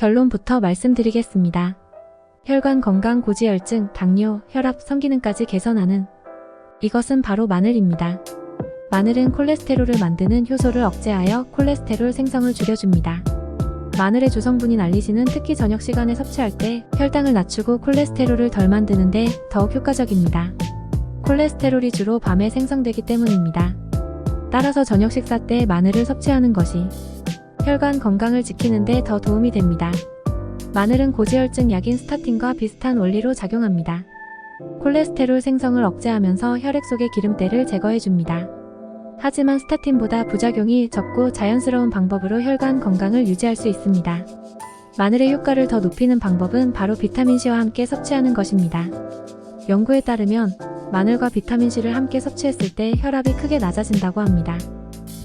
결론부터 말씀드리겠습니다. 혈관 건강 고지혈증, 당뇨, 혈압, 성기능까지 개선하는 이것은 바로 마늘입니다. 마늘은 콜레스테롤을 만드는 효소를 억제하여 콜레스테롤 생성을 줄여줍니다. 마늘의 주성분인 알리신은 특히 저녁 시간에 섭취할 때 혈당을 낮추고 콜레스테롤을 덜 만드는데 더욱 효과적입니다. 콜레스테롤이 주로 밤에 생성되기 때문입니다. 따라서 저녁 식사 때 마늘을 섭취하는 것이 혈관 건강을 지키는데 더 도움이 됩니다. 마늘은 고지혈증 약인 스타틴과 비슷한 원리로 작용합니다. 콜레스테롤 생성을 억제하면서 혈액 속의 기름때를 제거해줍니다. 하지만 스타틴보다 부작용이 적고 자연스러운 방법으로 혈관 건강을 유지할 수 있습니다. 마늘의 효과를 더 높이는 방법은 바로 비타민C와 함께 섭취하는 것입니다. 연구에 따르면 마늘과 비타민C를 함께 섭취했을 때 혈압이 크게 낮아진다고 합니다.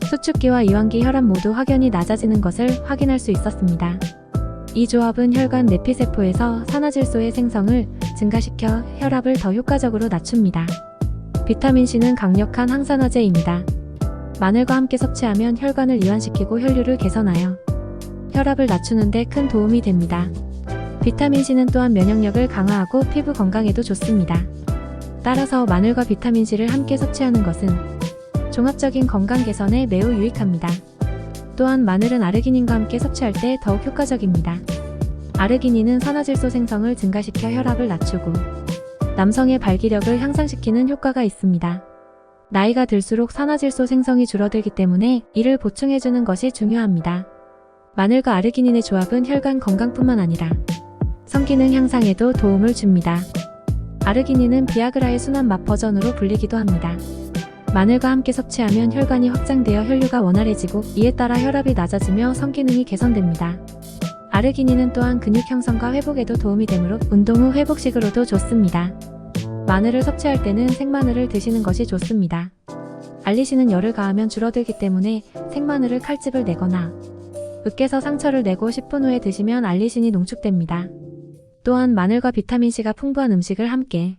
수축기와 이완기 혈압 모두 확연히 낮아지는 것을 확인할 수 있었습니다. 이 조합은 혈관 내피세포에서 산화질소의 생성을 증가시켜 혈압을 더 효과적으로 낮춥니다. 비타민C는 강력한 항산화제입니다. 마늘과 함께 섭취하면 혈관을 이완시키고 혈류를 개선하여 혈압을 낮추는데 큰 도움이 됩니다. 비타민C는 또한 면역력을 강화하고 피부 건강에도 좋습니다. 따라서 마늘과 비타민C를 함께 섭취하는 것은 종합적인 건강 개선에 매우 유익합니다. 또한 마늘은 아르기닌과 함께 섭취할 때 더욱 효과적입니다. 아르기닌은 산화질소 생성을 증가시켜 혈압을 낮추고 남성의 발기력을 향상시키는 효과가 있습니다. 나이가 들수록 산화질소 생성이 줄어들기 때문에 이를 보충해주는 것이 중요합니다. 마늘과 아르기닌의 조합은 혈관 건강뿐만 아니라 성기능 향상에도 도움을 줍니다. 아르기닌은 비아그라의 순한 맛 버전으로 불리기도 합니다. 마늘과 함께 섭취하면 혈관이 확장되어 혈류가 원활해지고 이에 따라 혈압이 낮아지며 성기능이 개선됩니다. 아르기닌은 또한 근육 형성과 회복에도 도움이 되므로 운동 후 회복식으로도 좋습니다. 마늘을 섭취할 때는 생마늘을 드시는 것이 좋습니다. 알리신은 열을 가하면 줄어들기 때문에 생마늘을 칼집을 내거나 으깨서 상처를 내고 10분 후에 드시면 알리신이 농축됩니다. 또한 마늘과 비타민C가 풍부한 음식을 함께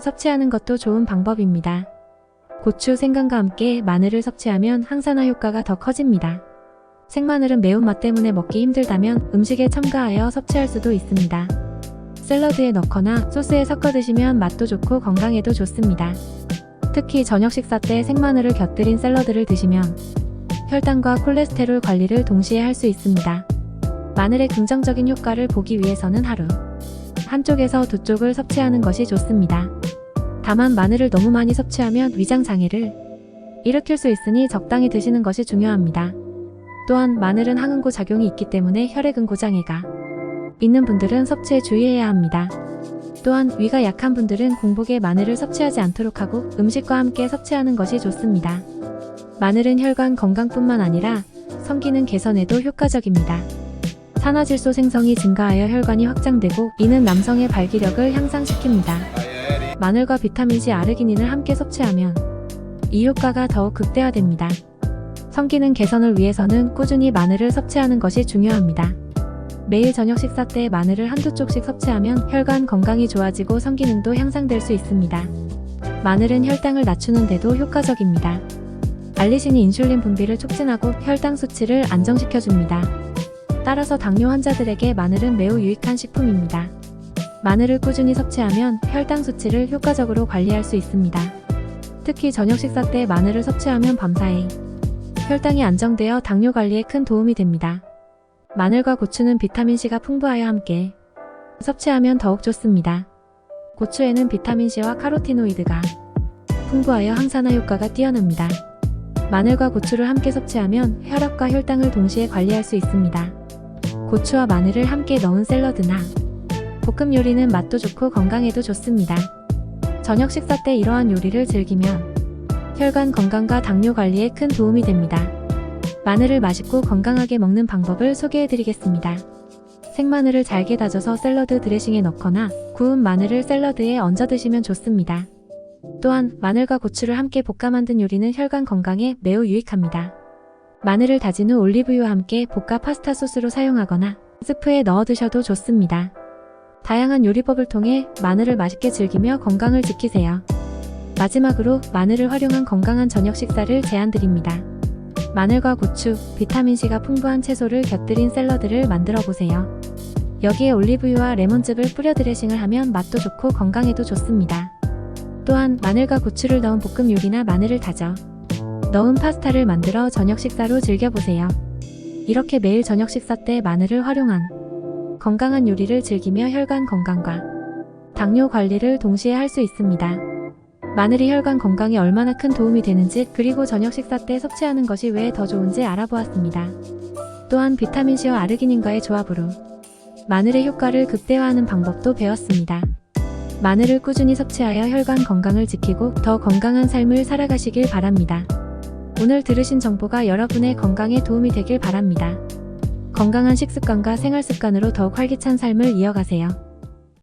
섭취하는 것도 좋은 방법입니다. 고추, 생강과 함께 마늘을 섭취하면 항산화 효과가 더 커집니다. 생마늘은 매운맛 때문에 먹기 힘들다면 음식에 첨가하여 섭취할 수도 있습니다. 샐러드에 넣거나 소스에 섞어 드시면 맛도 좋고 건강에도 좋습니다. 특히 저녁 식사 때 생마늘을 곁들인 샐러드를 드시면 혈당과 콜레스테롤 관리를 동시에 할 수 있습니다. 마늘의 긍정적인 효과를 보기 위해서는 하루 한쪽에서 두 쪽을 섭취하는 것이 좋습니다. 다만 마늘을 너무 많이 섭취하면 위장 장애를 일으킬 수 있으니 적당히 드시는 것이 중요합니다. 또한 마늘은 항응고 작용이 있기 때문에 혈액응고 장애가 있는 분들은 섭취에 주의해야 합니다. 또한 위가 약한 분들은 공복에 마늘을 섭취하지 않도록 하고 음식과 함께 섭취하는 것이 좋습니다. 마늘은 혈관 건강뿐만 아니라 성기능 개선에도 효과적입니다. 산화질소 생성이 증가하여 혈관이 확장되고 이는 남성의 발기력을 향상시킵니다. 마늘과 비타민C 아르기닌을 함께 섭취하면 이 효과가 더욱 극대화됩니다. 성기능 개선을 위해서는 꾸준히 마늘을 섭취하는 것이 중요합니다. 매일 저녁 식사 때 마늘을 한두 쪽씩 섭취하면 혈관 건강이 좋아지고 성기능도 향상될 수 있습니다. 마늘은 혈당을 낮추는데도 효과적입니다. 알리신이 인슐린 분비를 촉진하고 혈당 수치를 안정시켜줍니다. 따라서 당뇨 환자들에게 마늘은 매우 유익한 식품입니다. 마늘을 꾸준히 섭취하면 혈당 수치를 효과적으로 관리할 수 있습니다. 특히 저녁 식사 때 마늘을 섭취하면 밤사이 혈당이 안정되어 당뇨 관리에 큰 도움이 됩니다. 마늘과 고추는 비타민C가 풍부하여 함께 섭취하면 더욱 좋습니다. 고추에는 비타민C와 카로티노이드가 풍부하여 항산화 효과가 뛰어납니다. 마늘과 고추를 함께 섭취하면 혈압과 혈당을 동시에 관리할 수 있습니다. 고추와 마늘을 함께 넣은 샐러드나 볶음 요리는 맛도 좋고 건강에도 좋습니다. 저녁 식사 때 이러한 요리를 즐기면 혈관 건강과 당뇨 관리에 큰 도움이 됩니다. 마늘을 맛있고 건강하게 먹는 방법을 소개해 드리겠습니다. 생마늘을 잘게 다져서 샐러드 드레싱에 넣거나 구운 마늘을 샐러드에 얹어 드시면 좋습니다. 또한 마늘과 고추를 함께 볶아 만든 요리는 혈관 건강에 매우 유익합니다. 마늘을 다진 후 올리브유와 함께 볶아 파스타 소스로 사용하거나 스프에 넣어 드셔도 좋습니다. 다양한 요리법을 통해 마늘을 맛있게 즐기며 건강을 지키세요. 마지막으로 마늘을 활용한 건강한 저녁 식사를 제안드립니다. 마늘과 고추, 비타민C가 풍부한 채소를 곁들인 샐러드를 만들어 보세요. 여기에 올리브유와 레몬즙을 뿌려 드레싱을 하면 맛도 좋고 건강에도 좋습니다. 또한 마늘과 고추를 넣은 볶음 요리나 마늘을 다져 넣은 파스타를 만들어 저녁 식사로 즐겨보세요. 이렇게 매일 저녁 식사 때 마늘을 활용한 건강한 요리를 즐기며 혈관 건강과 당뇨 관리를 동시에 할 수 있습니다. 마늘이 혈관 건강에 얼마나 큰 도움이 되는지 그리고 저녁 식사 때 섭취하는 것이 왜 더 좋은지 알아보았습니다. 또한 비타민C와 아르기닌과의 조합으로 마늘의 효과를 극대화하는 방법도 배웠습니다. 마늘을 꾸준히 섭취하여 혈관 건강을 지키고 더 건강한 삶을 살아가시길 바랍니다. 오늘 들으신 정보가 여러분의 건강에 도움이 되길 바랍니다. 건강한 식습관과 생활 습관으로 더욱 활기찬 삶을 이어가세요.